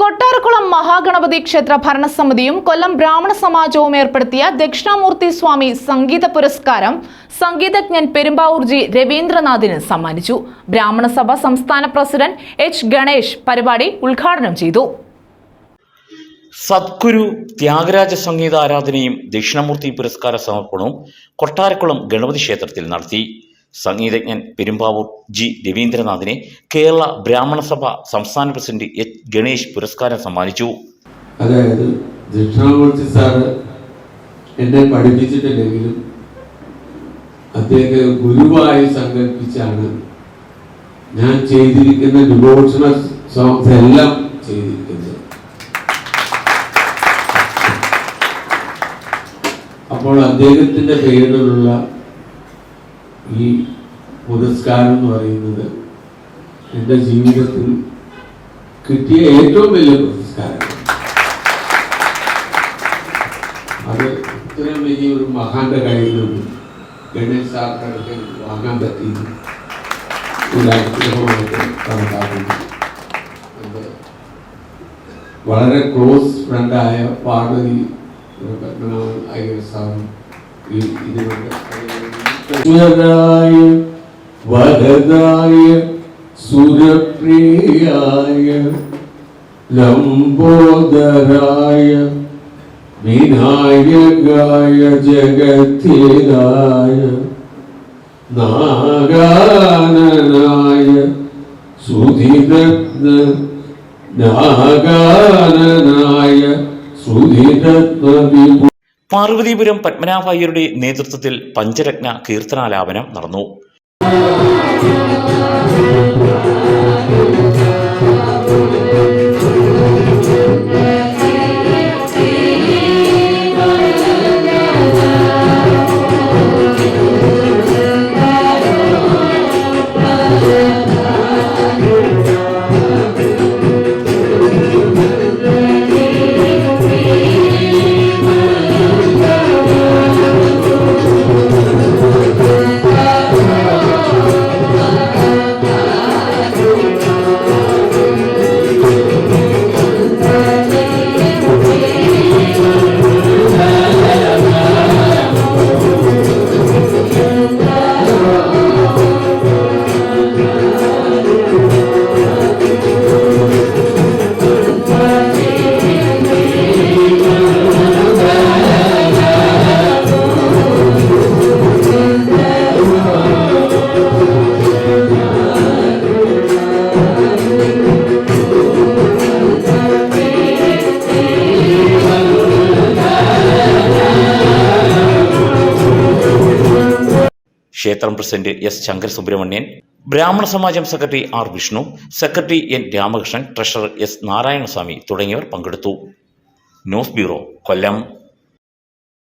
കൊട്ടാരക്കുളം മഹാഗണപതി ക്ഷേത്ര ഭരണസമിതിയും കൊല്ലം ബ്രാഹ്മണ സമാജവും ഏർപ്പെടുത്തിയ ദക്ഷിണാമൂർത്തി സ്വാമി സംഗീത പുരസ്കാരം സംഗീതജ്ഞൻ പെരുമ്പാവൂർ ജി രവീന്ദ്രനാഥിന് സമ്മാനിച്ചു. ബ്രാഹ്മണ സഭ സംസ്ഥാന പ്രസിഡന്റ് എച്ച് ഗണേഷ് പരിപാടി ഉദ്ഘാടനം ചെയ്തു. സദ്ഗുരു ത്യാഗരാജ സംഗീത ആരാധനയും ദക്ഷിണമൂർത്തി പുരസ്കാര സമർപ്പണവും കൊട്ടാരക്കുളം ഗണപതി ക്ഷേത്രത്തിൽ നടത്തി. സംഗീതജ്ഞൻ പെരുമ്പാവൂർ ജി രവീന്ദ്രനാഥിനെ കേരള ബ്രാഹ്മണ സഭ സംസ്ഥാന പ്രസിഡന്റ് എച്ച് ഗണേഷ് പുരസ്കാരം സമ്മാനിച്ചു. അതായത് ദക്ഷിണാമൂർത്തി സാറ് എന്നെ പഠിപ്പിച്ചിട്ടില്ലെങ്കിലും അദ്ദേഹത്തെ ഗുരുവായി സങ്കല്പിച്ചാണ് ഞാൻ ചെയ്തിരിക്കുന്ന ഡിവോഷണൽ സോങ്സ് എല്ലാം ചെയ്തിരിക്കുന്നത്. അപ്പോൾ അദ്ദേഹത്തിന്റെ പേരിലുള്ള ഈ പുരസ്കാരം എന്ന് പറയുന്നത് എന്റെ ജീവിതത്തിൽ കിട്ടിയ ഏറ്റവും വലിയ പുരസ്കാരമാണ്. അത് ഇത്രയും വലിയ ഒരു മഹാന്റെ കയ്യിൽ നിന്ന് ഗണേഷ് സാറിന്റെ അടുത്ത് വാങ്ങാൻ പറ്റി ഒരു അനുഗ്രഹമായിട്ട് കണക്കാക്കുന്നു. അത് വളരെ ക്ലോസ് ഫ്രണ്ടായ പാർവതി അയ്യർ സാറും ഈ ഇതിനുണ്ട് വരദായ സുരപ്രിയായ ലംബോദരായ വിനായകായ ജഗത്തിലായ നാഗാനനായ സുധിരത്ന നാഗാനനായ സുധിരത്ന വിഭു പാർവതീപുരം പത്മനാഭയ്യരുടെ നേതൃത്വത്തിൽ പഞ്ചരത്ന കീർത്തനാലാപനം നടന്നു. ക്ഷേത്രം പ്രസിഡന്റ് എസ് ശങ്കർ സുബ്രഹ്മണ്യൻ ബ്രാഹ്മണ സമാജം secretary R Vishnu secretary N Ramakrishnan treasurer S Narayanaswamy തുടങ്ങിയവർ പങ്കെടുത്തു. News bureau Kollam.